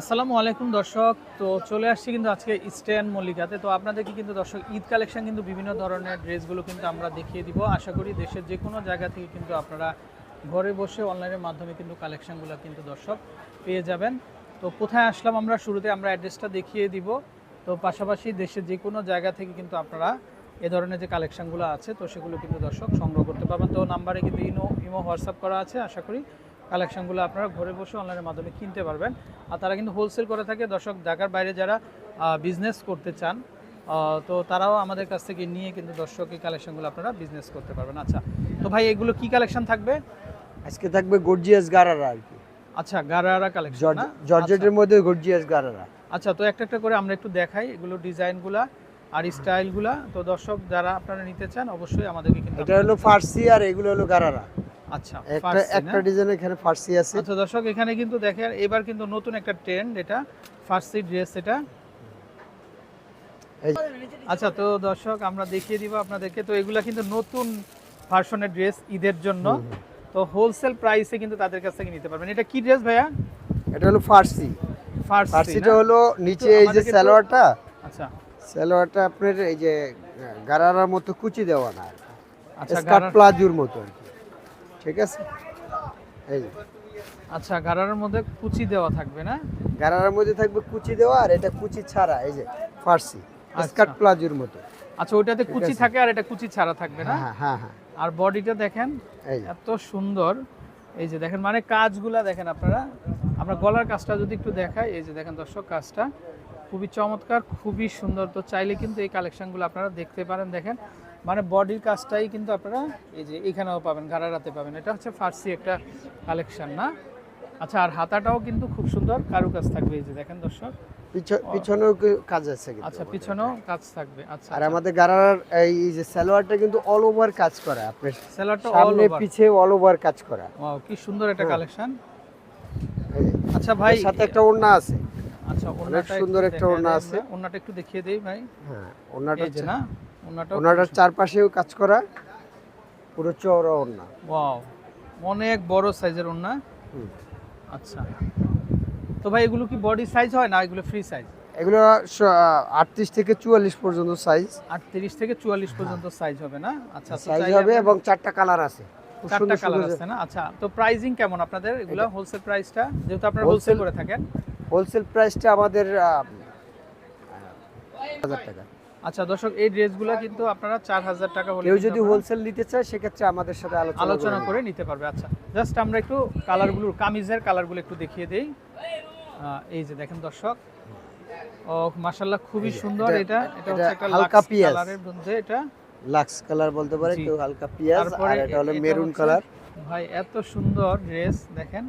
আসসালামু আলাইকুম দর্শক। তো চলে আসছি কিন্তু আজকে স্ট্যান্ড মল্লিকাতে। তো আপনাদেরকে কিন্তু দর্শক, ঈদ কালেকশন কিন্তু বিভিন্ন ধরনের ড্রেসগুলো কিন্তু আমরা দেখিয়ে দিব। আশা করি দেশের যে কোনো জায়গা থেকে কিন্তু আপনারা ঘরে বসে অনলাইনের মাধ্যমে কিন্তু কালেকশনগুলো কিন্তু দর্শক পেয়ে যাবেন। তো কোথায় আসলাম আমরা? শুরুতে আমরা অ্যাড্রেসটা দেখিয়ে দিব। তো পাশাপাশি দেশের যে কোনো জায়গা থেকে কিন্তু আপনারা এ ধরনের যে কালেকশনগুলো আছে, তো সেগুলো কিন্তু দর্শক সংগ্রহ করতে পারবেন। তো নাম্বারে কিন্তু ইনো ইমো হোয়াটসঅ্যাপ করা আছে, আশা করি। কালেকশনগুলো আপনারা ঘরে বসে অনলাইনের মাধ্যমে কিনতে পারবেন। আর তারা কিন্তু হোলসেল করে থাকে। দর্শক ঢাকার বাইরে যারা বিজনেস করতে চান তো তারাও আমাদের কাছ থেকে নিয়ে কিন্তু দর্শক এই কালেকশনগুলো আপনারা বিজনেস করতে পারবেন। আচ্ছা তো ভাই এগুলো কি কালেকশন থাকবে? আজকে থাকবে গর্জিয়াস গারারা আর কি। আচ্ছা গারারা কালেকশন জর্জেটের মধ্যে গর্জিয়াস গারারা। আচ্ছা তো একটা একটা করে আমরা একটু দেখাই এগুলো ডিজাইনগুলা আর স্টাইলগুলা। তো দর্শক যারা আপনারা নিতে চান অবশ্যই আমাদেরকে কিন্তু এটা হলো ফার্সি আর এগুলো হলো গারারা। আচ্ছা একটা একটা ডিজাইন এখানে ফার্সি আছে। আচ্ছা দর্শক এখানে কিন্তু দেখেন এবার কিন্তু নতুন একটা ট্রেন্ড এটা ফার্সি ড্রেস এটা। আচ্ছা তো দর্শক আমরা দেখিয়ে দিব আপনাদেরকে। তো এগুলা কিন্তু নতুন ভার্সনের ড্রেস ঈদের জন্য। তো হোলসেল প্রাইসে কিন্তু তাদের কাছ থেকে নিতে পারবেন। এটা কি ড্রেস ভাইয়া? এটা হলো ফার্সি। ফার্সি ফার্সিটা হলো নিচে এই যে সালোয়ারটা আচ্ছা। সালোয়ারটা আপনার এই যে গারারার মতো কুচি দেওয়া না। আচ্ছা স্কার্ট প্লাজোর মতো। আর কি ঠিক আছে? এই যে, আচ্ছা গারার মধ্যে কুচি দেওয়া থাকবে না? গারারার মধ্যে থাকবে কুচি দেওয়া আর এটা কুচি ছাড়া এই যে ফার্সি আচ্ছা। স্কার্ট প্লাজোর মতো। আচ্ছা ওইটাতে কুচি থাকে আর এটা কুচি ছাড়া থাকবে না? হ্যাঁ হ্যাঁ হ্যাঁ। আর বডিটা দেখেন এই এত সুন্দর। এই যে দেখেন মানে কাজগুলা দেখেন আপনারা। আমরা গলার কাজটা যদি একটু দেখাই এই যে দেখেন দর্শক কাজটা খুবই চমৎকার খুবই সুন্দর। তো চাইলে কিন্তু এই কালেকশনগুলো আপনারা দেখতে পারেন। দেখেন মানে বডির কাজটাই কিন্তু আপনারা এই যে এখানেও পাবেন গারারাতে পাবেন। এটা হচ্ছে ফার্সি একটা কালেকশন না? আচ্ছা আর হাতাটাও কিন্তু খুব সুন্দর কারুকাজ থাকবে এই যে দেখেন দর্শক। পিছনেও কাজ আছে আচ্ছা পিছনেও কাজ থাকবে আচ্ছা আর আমাদের গারার এই যে সালোয়ারটা কিন্তু অল ওভার কাজ করা আপনার সেলারটা অল সামনে পিছে অল ওভার কাজ করা। কি সুন্দর একটা হ্যাঁ। কালেকশন আচ্ছা ভাই সাথে একটা ওড়না আছে। আচ্ছা ওড়নাটা সুন্দর একটা ওড়না আছে। ওড়নাটা একটু দেখিয়ে দেই ভাই। হ্যাঁ ওড়নাটা যে না? ওড়নাটার চারপাশেও কাজ করা পুরো চওড়া ওড়না। ওয়াও অনেক বড় সাইজের ওড়না? হুম। আচ্ছা। তো ভাই এগুলো কি বডি সাইজ হয় না এগুলো ফ্রি সাইজ এগুলো আটত্রিশ থেকে চুয়াল্লিশ পর্যন্ত সাইজ আটত্রিশ থেকে চুয়াল্লিশ পর্যন্ত সাইজ হবে না? আচ্ছা সাইজ হবে এবং চারটা কালার আছে। চারটা কালার আছে না? আচ্ছা তো প্রাইজিং কেমন আপনাদের? এগুলো হোলসেল প্রাইসটা যেহেতু আপনারা হোলসেল করে থাকেন। হোলসেল প্রাইসটা আমাদের হাজার টাকা। আচ্ছা দর্শক এই ড্রেসগুলো কিন্তু আপনারা চার হাজার টাকা হলে কেউ যদি হোলসেল নিতে চায় সেক্ষেত্রে আমাদের সাথে আলোচনা করে নিতে পারবে। আচ্ছা জাস্ট আমরা একটু কালারগুলো কামিজের কালারগুলো একটু দেখিয়ে দেই। এই যে দেখেন দর্শক ও মাশাল্লাহ খুবই সুন্দর এটা- এটা। এটা এটা হচ্ছে একটা হালকা হালকা কালারের মধ্যে এটা। লাক্স কালার বলতে পারে কেউ হালকা পেঁয়াজ আর এটা হলো মেরুন কালার ভাই এত সুন্দর ড্রেস দেখেন।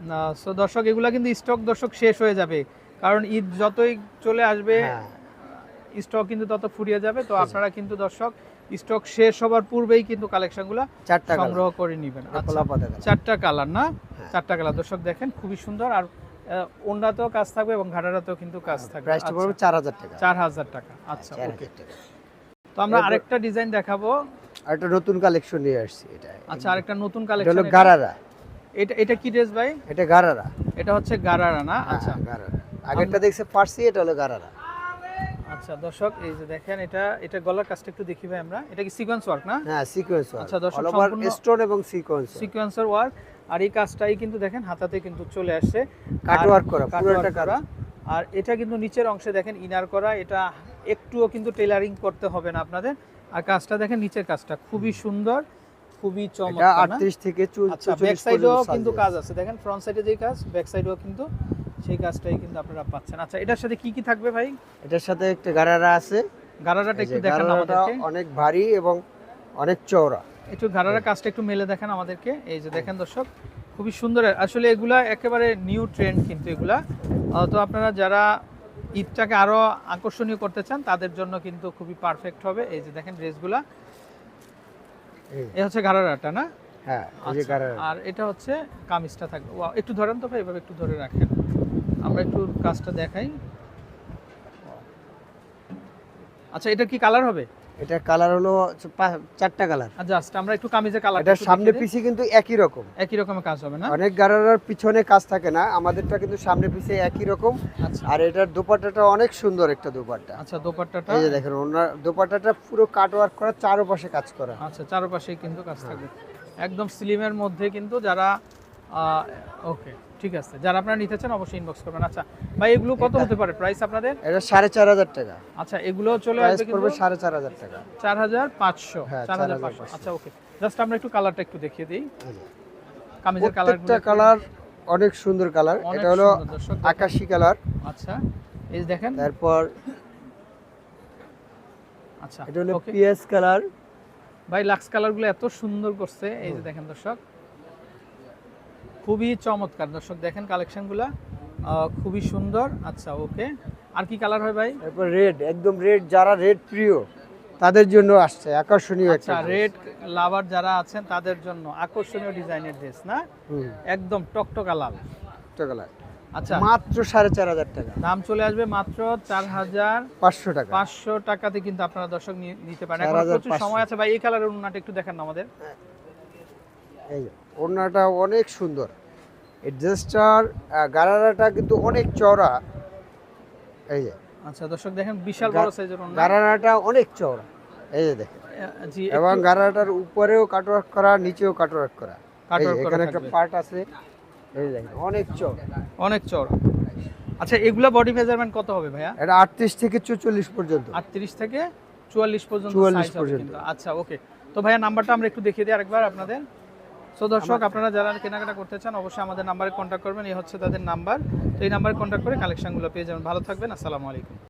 না সো দর্শক এগুলা কিন্তু স্টক দর্শক শেষ হয়ে যাবে। কারণ ঈদ যতই চলে আসবে হ্যাঁ। স্টক কিন্তু তত ফুরিয়ে যাবে তো আপনারা কিন্তু দর্শক স্টক শেষ হবার পূর্বেই কিন্তু কালেকশনগুলো চারটা সংগ্রহ করে নেবেন। আচ্ছা চারটা কালার না? হ্যাঁ। চারটা কালার দর্শক দেখেন খুবই সুন্দর। আর ওন্ডাতেও কাজ থাকবে এবং ঘাটারাতেও কিন্তু কাজ থাকবে। প্রাইসটা আচ্ছা, পড়বে চার হাজার টাকা। চার হাজার টাকা। আচ্ছা ওকে তো আমরা আরেকটা ডিজাইন দেখাবো। আর একটা নতুন কালেকশন নিয়ে আসছি এটা। আচ্ছা আরেকটা নতুন কালেকশন হলো গারারা। এটা এটা কি ড্রেস ভাই? এটা গারারা। এটা হচ্ছে গারারা না? আচ্ছা। হ্যাঁ, গারারা। আগেরটা দেখছে ফার্সি এটা হলো গারারা। আচ্ছা দর্শক এই যে দেখেন এটা এটা গলার কাজটা একটু দেখি ভাই আমরা। এটা কি সিকোয়েন্স ওয়ার্ক না? হ্যাঁ সিকোয়েন্স আচ্ছা, দর্শক, সম্পূর্ণ- স্টোন এবং সিকোয়েন্স সিকোয়েন্সের ওয়ার্ক আর এই কাজটাই কিন্তু দেখেন হাতাতে কিন্তু চলে আসছে। কাট ওয়ার্ক করা পুরোটা করা। আর এটা কিন্তু নিচের অংশে দেখেন ইনার করা। এটা একটুও কিন্তু টেলারিং করতে হবে না আপনাদের। আর কাজটা দেখেন নিচের কাজটা। খুবই সুন্দর খুবই চমৎকার না? 38 থেকে আচ্ছা ব্যাক সাইডেও কিন্তু কাজ আছে। দেখেন ফ্রন্ট সাইডে যেই কাজ ব্যাক সাইডেও কিন্তু সেই কাজটাই কিন্তু আপনারা পাচ্ছেন। আচ্ছা এটার সাথে কি কি থাকবে ভাই? এটার সাথে একটা গারারা আছে। গারারাটা একটু দেখান আমাদেরকে। অনেক ভারী এবং অনেক চওড়া। একটু গারারা কাজটা একটু মেলে দেখেন আমাদেরকে। এই যে দেখেন দর্শক খুবই সুন্দর। আসলে এগুলা একেবারে নিউ ট্রেন্ড কিন্তু এগুলা। তো আপনারা যারা ঈদটাকে আরও আকর্ষণীয় করতে চান তাদের জন্য কিন্তু খুবই পারফেক্ট হবে। এই যে দেখেন ড্রেসগুলা। এ হচ্ছে গারারাটা না? হ্যাঁ আচ্ছা, আর এটা হচ্ছে কামিজটা থাকবে। একটু ধরেন তো ভাই এভাবে একটু ধরে রাখেন। আমরা একটু কাজটা দেখাই। আচ্ছা এটা কি কালার হবে? এটা কালার হলো চারটা কালার জাস্ট আমরা একটু কামিজের কালার এটা সামনে পিছে কিন্তু একই রকম। একই রকমের কাজ হবে না? অনেক গারারার পিছনে কাজ থাকে না আমাদেরটা কিন্তু সামনে পিছে একই রকম। আচ্ছা। আর এটার দোপাট্টাটা অনেক সুন্দর একটা দোপাট্টা। আচ্ছা দোপাট্টাটা? এই যে দেখেন ওনার দোপাট্টাটা পুরো কাট ওয়ার্ক করা চারপাশে কাজ করা। আচ্ছা চারপাশেই কিন্তু কাজ থাকবে। একদম স্লিমের মধ্যে কিন্তু যারা ওকে ঠিক আছে যারা আপনারা নিতে চান অবশ্যই ইনবক্স করবেন। আচ্ছা ভাই এগুলো কত হতে পারে প্রাইস আপনাদের? এটা সাড়ে চার হাজার টাকা। আচ্ছা এগুলো চলে আসবে পড়বে সাড়ে চার হাজার টাকা। চার হাজার পাঁচশো হ্যাঁ, চার হাজার পাঁচশো। 4,500 আচ্ছা ওকে জাস্ট আমরা একটু কালারটা একটু দেখিয়ে দিই। কামিজের কালার কালার অনেক সুন্দর কালার এটা হলো। আকাশি কালার আচ্ছা এই যে দেখেন। তারপর আচ্ছা এটা হলো পিএস কালার ভাই লাক্স কালারগুলো এত সুন্দর করছে। এই যে দেখেন দর্শক। খুবই চমৎকার। দর্শক দেখেন কালেকশনগুলা খুবই সুন্দর। আচ্ছা ওকে। আর কি কালার হয় ভাই? তারপর রেড একদম রেড যারা রেড প্রিয় তাদের জন্য আসছে আকর্ষণীয় একটা আচ্ছা রেড লাভার যারা আছেন তাদের জন্য আকর্ষণীয় ডিজাইনের ড্রেস না? একদম টকটকা লাল। কালার আচ্ছা। মাত্র সাড়ে চার হাজার টাকা। দাম চলে আসবে মাত্র চার হাজার পাঁচশো টাকা। পাঁচশো টাকাতে কিন্তু আপনারা দর্শক নিতে পারেন। এখন প্রচুর সময় আছে ভাই এই কালারের উন্নাটা একটু দেখান আমাদের। এই ওড়নাটা অনেক সুন্দর। এই ড্রেসটার গারারাটা কিন্তু অনেক চওড়া। এই যে আচ্ছা দর্শক দেখেন বিশাল বড় সাইজের উন্না গারারাটা অনেক চওড়া। এই যে দেখেন। জি এবং একটু গারারাটার উপরেও কাটওয়ার্ক করা নিচেও কাটওয়ার্ক করা। এখানে একটা পার্ট আছে। এই দেখেন অনেক চওড়া। অনেক চড় আচ্ছা এগুলা বডি মেজারমেন্ট কত হবে ভাইয়া? এটা আটত্রিশ থেকে চুচল্লিশ পর্যন্ত। আটত্রিশ থেকে চুয়াল্লিশ পর্যন্ত 44 পর্যন্ত। আচ্ছা ওকে তো ভাইয়া নাম্বারটা আমরা একটু দেখিয়ে দিই আরেকবার আপনাদের। সো দর্শক, আপনারা যারা কেনাকাটা করতে চান, অবশ্যই আমাদের নাম্বারে কন্ট্যাক্ট করবেন। এই হচ্ছে তাদের নাম্বার। তো এই নাম্বারে কন্ট্যাক্ট করে কালেকশনগুলো পেয়ে যাবেন। ভালো থাকবেন। আসসালামু আলাইকুম।